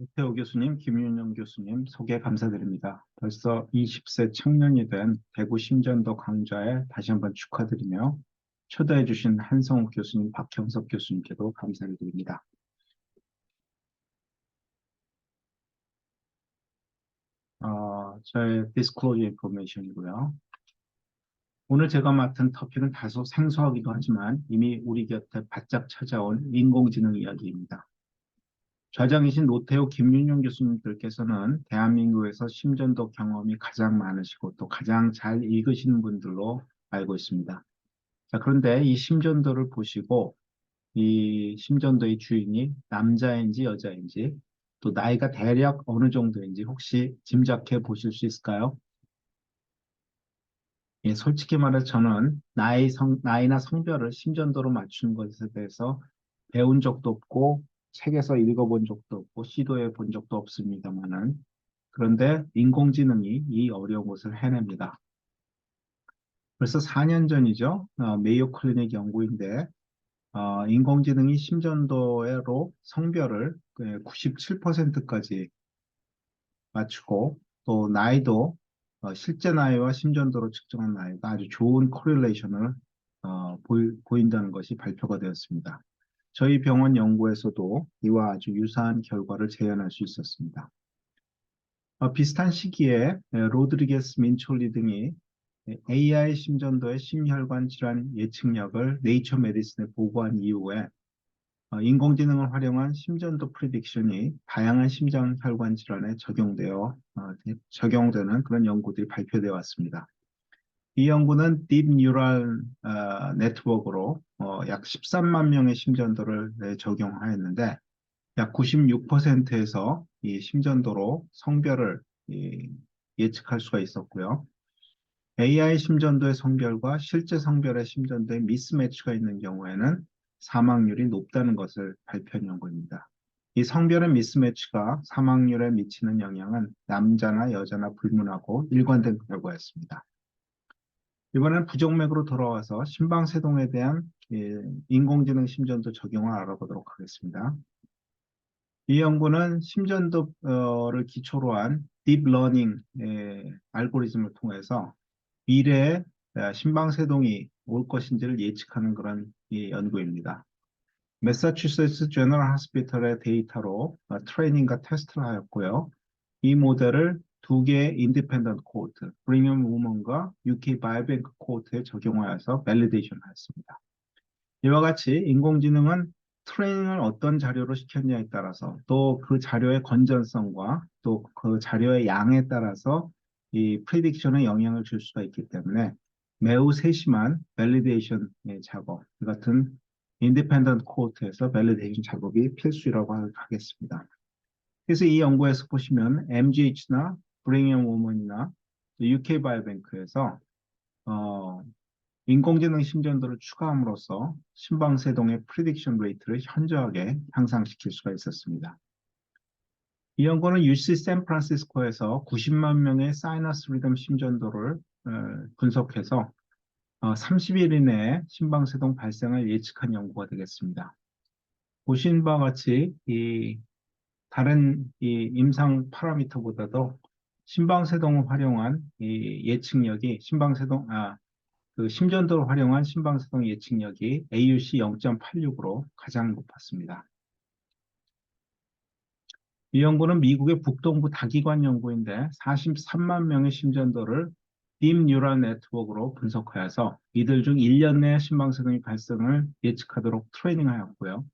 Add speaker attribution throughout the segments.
Speaker 1: 이태호 교수님, 김윤영 교수님 소개 감사드립니다. 벌써 20세 청년이 된 대구 심전도 강좌에 다시 한번 축하드리며 초대해 주신 한성욱 교수님, 박형석 교수님께도 감사를 드립니다. 어, 저의 disclosure information이고요. 오늘 제가 맡은 터픽은 다소 생소하기도 하지만 이미 우리 곁에 바짝 찾아온 인공지능 이야기입니다. 좌장이신 노태우 김윤용 교수님들께서는 대한민국에서 심전도 경험이 가장 많으시고 또 가장 잘 읽으시는 분들로 알고 있습니다. 자, 그런데 이 심전도를 보시고 이 심전도의 주인이 남자인지 여자인지 또 나이가 대략 어느 정도인지 혹시 짐작해 보실 수 있을까요? 예, 솔직히 말해서 저는 나이 성, 나이나 성별을 심전도로 맞추는 것에 대해서 배운 적도 없고 책에서 읽어본 적도 없고 시도해 본 적도 없습니다만은 그런데 인공지능이 이 어려운 것을 해냅니다. 벌써 4년 전이죠. 어, 메이오 클리닉 연구인데 어, 인공지능이 심전도로 성별을 97%까지 맞추고 또 나이도 어, 실제 나이와 심전도로 측정한 나이가 아주 좋은 코릴레이션을 어, 보인다는 것이 발표가 되었습니다. 저희 병원 연구에서도 이와 아주 유사한 결과를 재현할 수 있었습니다. 어, 비슷한 시기에 로드리게스 민촐리 등이 AI 심전도의 심혈관 질환 예측력을 네이처 메디슨에 보고한 이후에 어, 인공지능을 활용한 심전도 프리딕션이 다양한 심장혈관 질환에 적용되어 어, 적용되는 그런 연구들이 발표되어 왔습니다. 이 연구는 딥 뉴럴 어, 네트워크로 어, 약 13만 명의 심전도를 네, 적용하였는데 약 96%에서 이 심전도로 성별을 이, 예측할 수가 있었고요. AI 심전도의 성별과 실제 성별의 심전도의 미스매치가 있는 경우에는 사망률이 높다는 것을 발표한 연구입니다. 이 성별의 미스매치가 사망률에 미치는 영향은 남자나 여자나 불문하고 일관된 결과였습니다. 이번엔 부정맥으로 돌아와서 심방세동에 대한 예, 인공지능 심전도 적용을 알아보도록 하겠습니다. 이 연구는 심전도를 기초로 한 딥러닝 예, 알고리즘을 통해서 미래에 심방세동이 올 것인지를 예측하는 그런 연구입니다. 매사추세츠 제너럴 하스피털의 데이터로 어, 트레이닝과 테스트를 하였고요. 이 모델을 두 개의 인디펜던트 코트, 브링엄 우먼과 UK 바이오뱅크 코트에 적용하여서 밸리데이션 하였습니다. 이와 같이 인공지능은 트레이닝을 어떤 자료로 시켰냐에 따라서 또 그 자료의 건전성과 또 그 자료의 양에 따라서 이 프리딕션에 영향을 줄 수가 있기 때문에 매우 세심한 밸리데이션 작업 같은 인디펜던트 코트에서 밸리데이션 작업이 필수라고 하겠습니다. 그래서 이 연구에서 보시면 MGH나 브링엄 우먼이나 UK 바이오뱅크에서 어, 인공지능 심전도를 추가함으로써 심방세동의 프리딕션 레이트를 현저하게 향상시킬 수가 있었습니다. 이 연구는 UC 샌프란시스코에서 90만 명의 사이너스 리듬 심전도를 어, 분석해서 어, 30일 이내에 심방세동 발생을 예측한 연구가 되겠습니다. 보신 바와 같이 이 다른 이 임상 파라미터보다도 심방세동을 활용한 이 예측력이 심방세동 아 그 심전도를 활용한 심방세동 예측력이 AUC 0.86으로 가장 높았습니다. 이 연구는 미국의 북동부 다기관 연구인데 43만 명의 심전도를 딥 뉴럴 네트워크로 분석하여서 이들 중 1년 내에 심방세동의 발생을 예측하도록 트레이닝하였고요.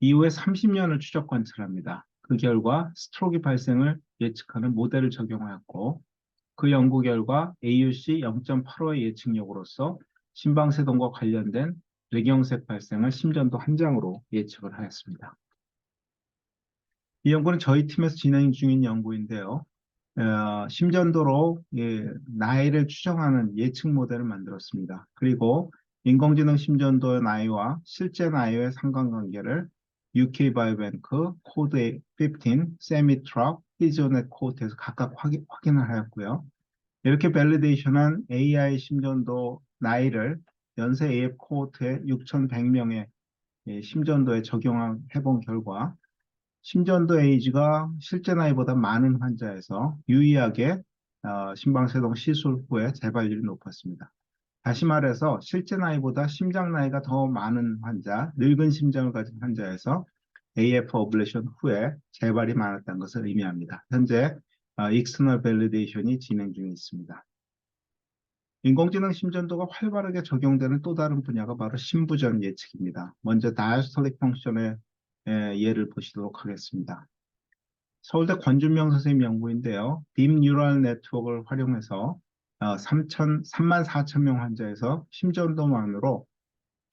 Speaker 1: 이후에 30년을 추적 관찰합니다. 그 결과 스트로크 발생을 예측하는 모델을 적용하였고 그 연구 결과 AUC 0.85의 예측력으로서 심방세동과 관련된 뇌경색 발생을 심전도 한 장으로 예측을 하였습니다. 이 연구는 저희 팀에서 진행 중인 연구인데요. 어, 심전도로 예, 나이를 추정하는 예측 모델을 만들었습니다. 그리고 인공지능 심전도의 나이와 실제 나이의 상관관계를 UK 바이오뱅크 코드 15, 세미트럭, 히즈넷 코드에서 각각 확인, 확인을 하였고요. 이렇게 밸리데이션한 AI 심전도 나이를 연세 AF 코호트의 6,100명의 심전도에 적용해 본 결과 심전도 에이지가 실제 나이보다 많은 환자에서 유의하게 어, 심방세동 시술 후에 재발률이 높았습니다. 다시 말해서 실제 나이보다 심장 나이가 더 많은 환자, 늙은 심장을 가진 환자에서 AF 어블레이션 후에 재발이 많았다는 것을 의미합니다. 현재 어, 익스터널 밸리데이션이 진행 중에 있습니다. 인공지능 심전도가 활발하게 적용되는 또 다른 분야가 바로 심부전 예측입니다. 먼저 다이스톨릭 펑션의 에, 예를 보시도록 하겠습니다. 서울대 권준명 선생님 연구인데요. 딥 뉴럴 네트워크를 활용해서 어, 3천, 3만 4천 명 환자에서 심전도만으로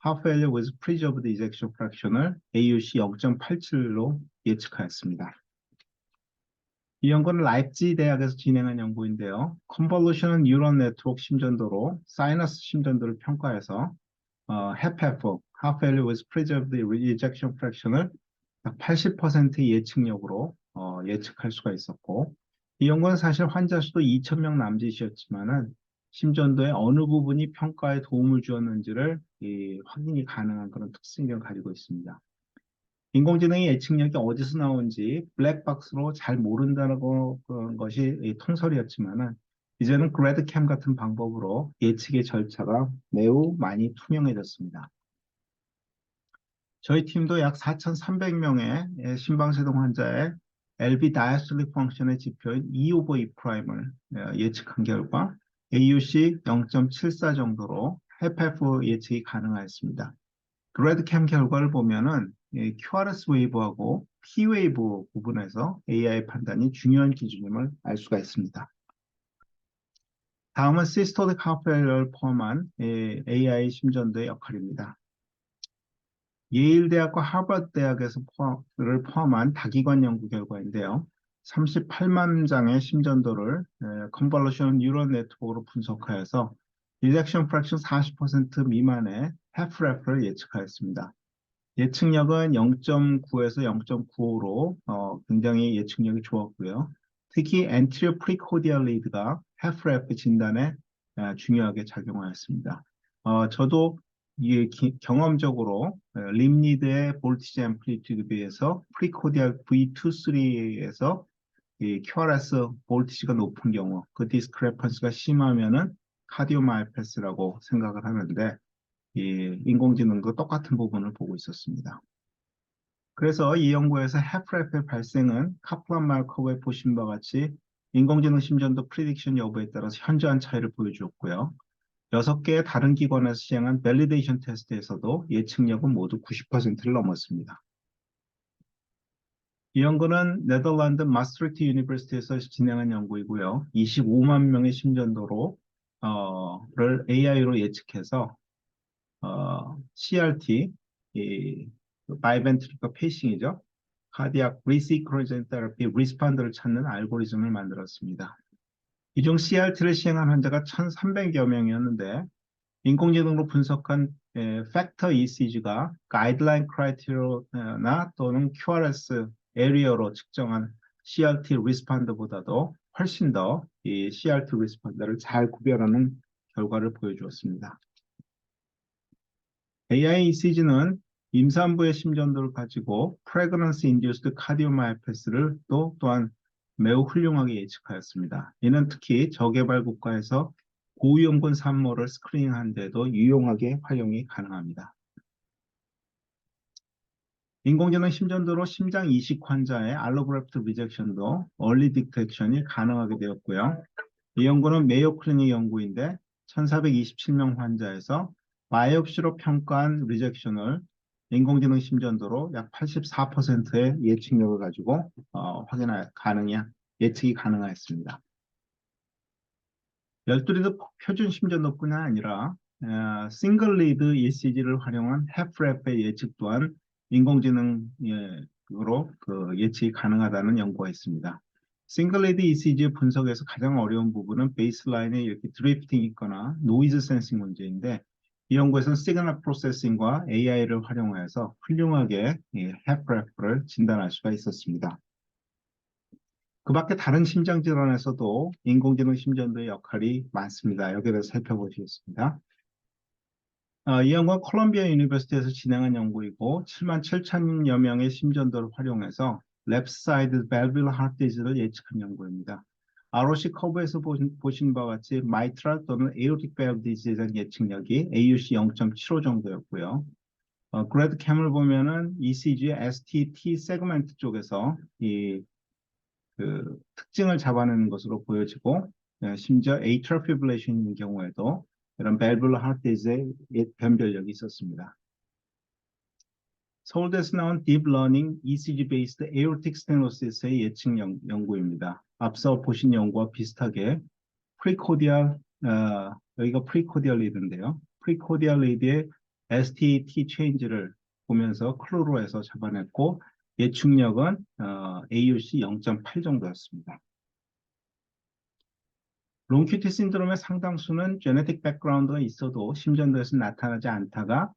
Speaker 1: half failure with preserved ejection fraction을 AUC 0.87로 예측하였습니다. 이 연구는 라이프지 대학에서 진행한 연구인데요. 컨볼루션 뉴런 네트워크 심전도로 사이너스 심전도를 평가해서 어, HFF, half failure with preserved ejection fraction을 80%의 예측력으로 어, 예측할 수가 있었고 이 연구는 사실 환자 수도 2,000명 남짓이었지만은 심전도의 어느 부분이 평가에 도움을 주었는지를 이, 확인이 가능한 그런 특징을 가지고 있습니다. 인공지능의 예측력이 어디서 나온지 블랙박스로 잘 그런 것이 이 통설이었지만은 이제는 그래드캠 같은 방법으로 예측의 절차가 매우 많이 투명해졌습니다. 저희 팀도 약 4,300명의 심방세동 환자의 LV 다이아스톨릭 펑션의 지표인 E over E 프라임을 예측한 결과 AUC 0.74 정도로 FF 예측이 가능하였습니다. 그래드캠 결과를 보면은 QRS 웨이브하고 P 웨이브 부분에서 AI 판단이 중요한 기준임을 알 수가 있습니다. 다음은 시스토딕 하프웨어를 포함한 AI 심전도의 역할입니다. 예일대학과 하버드대학에서 포함을 포함한 다기관 연구 결과인데요. 38만 장의 심전도를 컨볼루션 뉴런 네트워크로 분석하여서 리젝션 프랙션 40% 미만의 해프레프를 예측하였습니다. 예측력은 0.9에서 0.95로 어, 굉장히 예측력이 좋았고요. 특히 anterior precordial lead가 해프레프 진단에 어, 중요하게 작용하였습니다. 어, 저도 이게 기, 경험적으로 림리드의 볼티지 앰플리튜드에 비해서 프리코디알 V23에서 이 QRS 볼티지가 높은 경우 그 디스크레펀스가 심하면은 카디오마이패스라고 생각을 하는데 이 인공지능도 똑같은 부분을 보고 있었습니다. 그래서 이 연구에서 해프레프의 발생은 카플란 마커브에 보신 바와 같이 인공지능 심전도 프리딕션 여부에 따라서 현저한 차이를 보여주었고요. 여섯 개의 다른 기관에서 시행한 밸리데이션 테스트에서도 예측력은 모두 90%를 넘었습니다. 이 연구는 네덜란드 마스트리트 유니버시티에서 진행한 연구이고요. 25만 명의 심전도로 어,를 AI로 예측해서 어, CRT, 이 바이벤트리커 페이싱이죠. 카디악 리시크로젠 테라피 리스판드를 찾는 알고리즘을 만들었습니다. 이 중 CRT를 시행한 환자가 1,300여 명이었는데 인공지능으로 분석한 에, 팩터 ECG가 가이드라인 크라이테리어나 또는 QRS 에리어로 측정한 CRT 리스판드보다도 훨씬 더 이 CRT 리스판드를 잘 구별하는 결과를 보여주었습니다. AI ECG는 임산부의 심전도를 가지고 프레그넌스 인듀스드 카디오마이패스를 또 또한 매우 훌륭하게 예측하였습니다. 이는 특히 저개발 국가에서 고위험군 산모를 스크리닝한 데도 유용하게 활용이 가능합니다. 인공지능 심전도로 심장 이식 환자의 알로그래프트 리젝션도 얼리 디텍션이 가능하게 되었고요. 이 연구는 메이오 클리닉 연구인데 1427명 환자에서 바이옵시로 평가한 리젝션을 인공지능 심전도로 약 84%의 예측력을 가지고 어, 확인할 가능이 예측이 가능하였습니다. 열두리드 표준 심전도뿐만 아니라 어, 싱글 리드 ECG를 활용한 해프랩의 예측 또한 인공지능으로 그 예측이 가능하다는 연구가 있습니다. 싱글 리드 ECG 분석에서 가장 어려운 부분은 베이스라인에 이렇게 드리프팅이 있거나 노이즈 센싱 문제인데 이 연구에서는 시그널 프로세싱과 AI를 활용해서 훌륭하게 해프랩을 진단할 수가 있었습니다. 그 밖에 다른 심장질환에서도 인공지능 심전도의 역할이 많습니다. 여기에 대해서 살펴보시겠습니다. 어, 이 연구는 콜롬비아 유니버시티에서 진행한 연구이고 7만 7천여 명의 심전도를 활용해서 side valvular heart disease를 예측한 연구입니다. ROC 커브에서 보신, 보신 바와 같이 mitral 또는 valve disease에 대한 예측력이 AUC 0.75 정도였고요. 어, 그래드 캠을 보면은 ECG의 STT 세그멘트 쪽에서 이 그 특징을 잡아내는 것으로 보여지고 예, 심지어 atrial fibrillation인 경우에도 이런 disease의 예- 변별력이 있었습니다. 서울대에서 나온 Deep Learning ECG-based aortic stenosis의 예측 연, 연구입니다. 앞서 보신 연구와 비슷하게 precordial, 어, 여기가 precordial lead인데요. precordial lead의 STT 체인지를 보면서 클로로 해서 잡아냈고 예측력은 어, AUC 0.8 정도였습니다. 롱큐티 신드롬의 상당수는 제네틱 백그라운드가 있어도 심전도에서 나타나지 않다가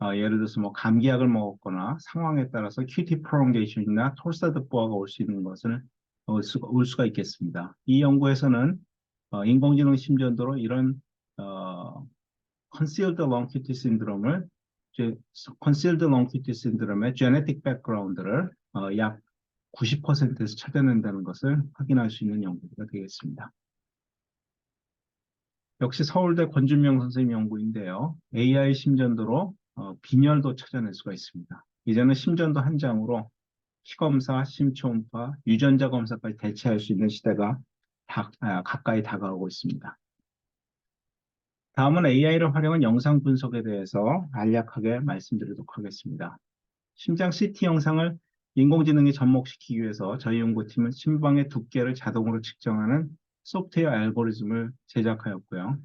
Speaker 1: 어, 예를 들어서 뭐 감기약을 먹었거나 상황에 따라서 QT 프롤ongation,이나 톨사드보아가 올 수 있는 것을 올 수가, 올 수가 있겠습니다. 이 연구에서는 어, 인공지능 심전도로 이런 어, concealed long QT 이제 concealed long QT 신드롬의 genetic background를 어, 약 90%에서 찾아낸다는 것을 확인할 수 있는 연구가 되겠습니다. 역시 서울대 권준명 선생님 연구인데요. AI 심전도로 어, 빈혈도 찾아낼 수가 있습니다. 이제는 심전도 한 장으로 피검사, 심초음파, 유전자 검사까지 대체할 수 있는 시대가 다, 아, 가까이 다가오고 있습니다. 다음은 AI를 활용한 영상 분석에 대해서 간략하게 말씀드리도록 하겠습니다. 심장 CT 영상을 인공지능에 접목시키기 위해서 저희 연구팀은 심방의 두께를 자동으로 측정하는 소프트웨어 알고리즘을 제작하였고요.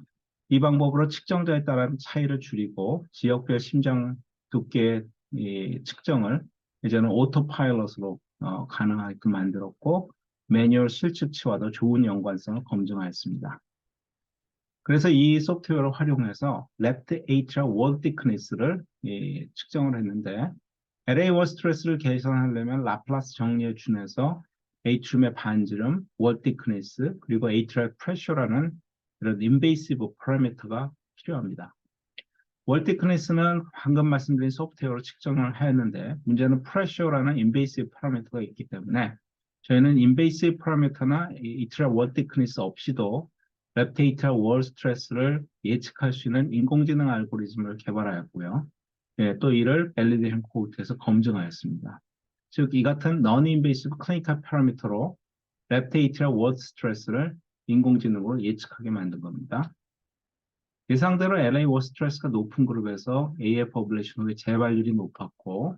Speaker 1: 이 방법으로 측정자에 따른 차이를 줄이고 지역별 심장 두께의 이 측정을 이제는 오토파일럿으로 어, 가능하게끔 만들었고 매뉴얼 실측치와도 좋은 연관성을 검증하였습니다. 그래서 이 소프트웨어를 활용해서 left atrial wall thickness를 예, 측정을 했는데 LA wall stress를 계산하려면 라플라스 정리에 준해서 atrium의 반지름, wall thickness, 그리고 atrial pressure라는 이런 invasive 파라미터가 필요합니다. thickness는 방금 말씀드린 소프트웨어로 측정을 했는데 문제는 pressure라는 invasive 파라미터가 있기 때문에 저희는 invasive 파라미터나 wall thickness 없이도 atrial wall stress를 예측할 수 있는 인공지능 알고리즘을 개발하였고요. 예, 또 이를 validation 코트에서 검증하였습니다. 즉, 이 같은 non-invasive clinical parameter로 atrial wall stress를 인공지능으로 예측하게 만든 겁니다. 예상대로 LA stress가 높은 그룹에서 AF 어블레이션의 재발률이 높았고,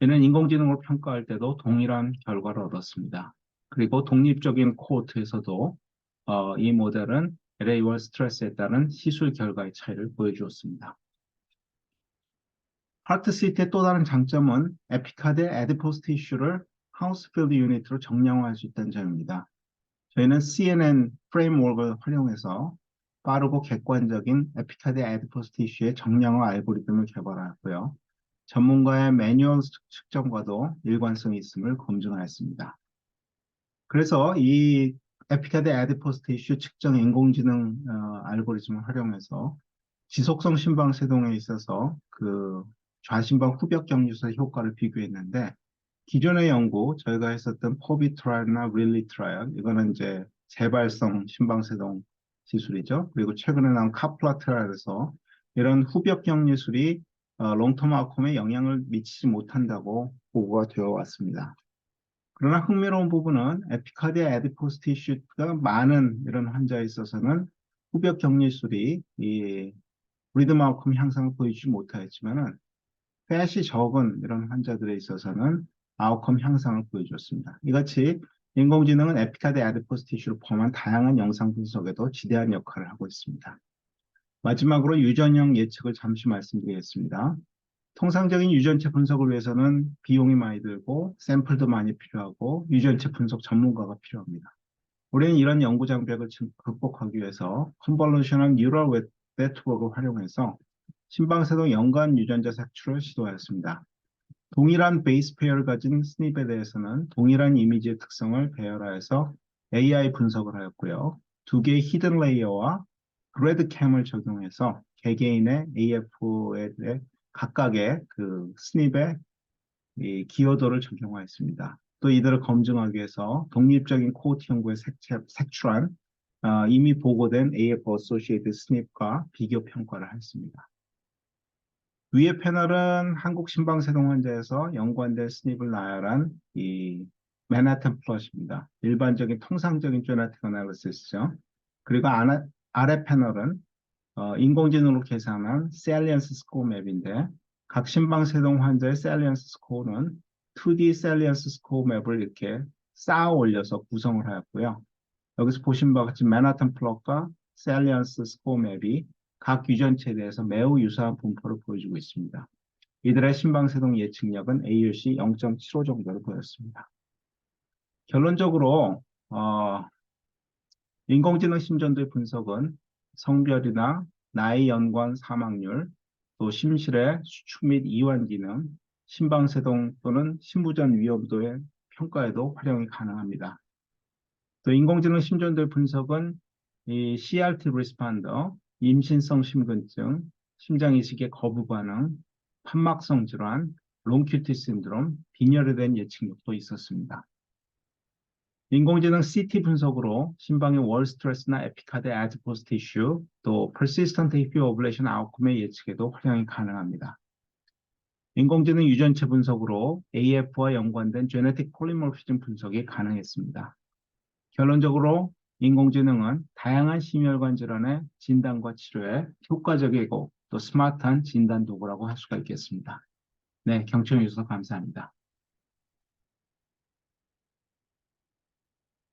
Speaker 1: 이는 인공지능으로 평가할 때도 동일한 결과를 얻었습니다. 그리고 독립적인 코호트에서도 어, 이 모델은 LA stress에 따른 시술 결과의 차이를 보여주었습니다. 하트 시트의 또 다른 장점은 에피카드의 에디포스 티슈를 하우스필드 유닛으로 정량화할 수 있다는 점입니다. 저희는 CNN 프레임워크를 활용해서 빠르고 객관적인 에피카드 에디포스 티슈의 정량화 알고리즘을 개발하였고요. 전문가의 매뉴얼 측정과도 일관성이 있음을 검증하였습니다. 그래서 이 에피카드 에디포스 티슈 측정 인공지능 어, 알고리즘을 활용해서 지속성 심방 세동에 있어서 그 좌심방 후벽 경유사 효과를 비교했는데 기존의 연구 저희가 했었던 포비 트라이얼이나 릴리 트라이얼 이거는 이제 재발성 심방세동 시술이죠. 그리고 최근에 나온 카플라 트라이얼에서 이런 후벽 경유술이 어, 롱텀 아웃컴에 영향을 미치지 못한다고 보고가 되어 왔습니다. 그러나 흥미로운 부분은 에피카디아 에디포스 티슈가 많은 이런 환자에 있어서는 후벽 격리술이 이 리듬 아웃컴 향상을 보여주지 못하였지만은 팻이 적은 이런 환자들에 있어서는 아웃컴 향상을 보여줬습니다. 이같이 인공지능은 에피카드 에디포스 티슈를 포함한 다양한 영상 분석에도 지대한 역할을 하고 있습니다. 마지막으로 유전형 예측을 잠시 말씀드리겠습니다. 통상적인 유전체 분석을 위해서는 비용이 많이 들고 샘플도 많이 필요하고 유전체 분석 전문가가 필요합니다. 우리는 이런 연구 장벽을 극복하기 위해서 컨볼루셔널 뉴럴 네트워크를 활용해서 심방세동 연관 유전자 색출을 시도하였습니다. 동일한 베이스 페어를 가진 스닙에 대해서는 동일한 이미지의 특성을 배열하여서 AI 분석을 하였고요. 두 개의 히든 레이어와 그레드 캠을 적용해서 개개인의 AF에 대해 각각의 그 스닙의 이 기여도를 적용하였습니다. 또 이들을 검증하기 위해서 독립적인 코호트 연구에 색출한 어, 이미 보고된 AF Associated SNP과 비교 평가를 했습니다. 위의 패널은 한국 심방세동 환자에서 연관된 SNP을 나열한 이 맨하탄 플롯입니다. 일반적인 통상적인 제네틱 애널리시스죠. 그리고 아래, 패널은 어, 인공지능으로 계산한 셀리언스 스코어 맵인데 각 심방세동 환자의 셀리언스 스코어는 2D 셀리언스 스코어 맵을 이렇게 쌓아 올려서 구성을 하였고요. 여기서 보신 바와 같이 맨하탄 플롯과 셀리언스 스코어 맵이 각 유전체에 대해서 매우 유사한 분포를 보여주고 있습니다. 이들의 심방세동 예측력은 AUC 0.75 정도를 보였습니다. 결론적으로 어, 인공지능 심전도의 분석은 성별이나 나이 연관 사망률, 또 심실의 수축 및 이완 기능, 심방세동 또는 심부전 위험도의 평가에도 활용이 가능합니다. 또 인공지능 심전도의 분석은 이 CRT 리스판더, 임신성 심근증, 심장이식의 거부 반응, 판막성 질환, 롱큐티 신드롬, 빈혈에 대한 예측력도 있었습니다. 인공지능 CT 분석으로 심방의 월 스트레스나 에피카드 아디포스 티슈, 또 persistent AP ablation 아웃컴의 예측에도 활용이 가능합니다. 인공지능 유전체 분석으로 AF와 연관된 genetic polymorphism 분석이 가능했습니다. 결론적으로 인공지능은 다양한 심혈관 질환의 진단과 치료에 효과적이고 또 스마트한 진단 도구라고 할 수가 있겠습니다. 네, 경청해 주셔서 감사합니다.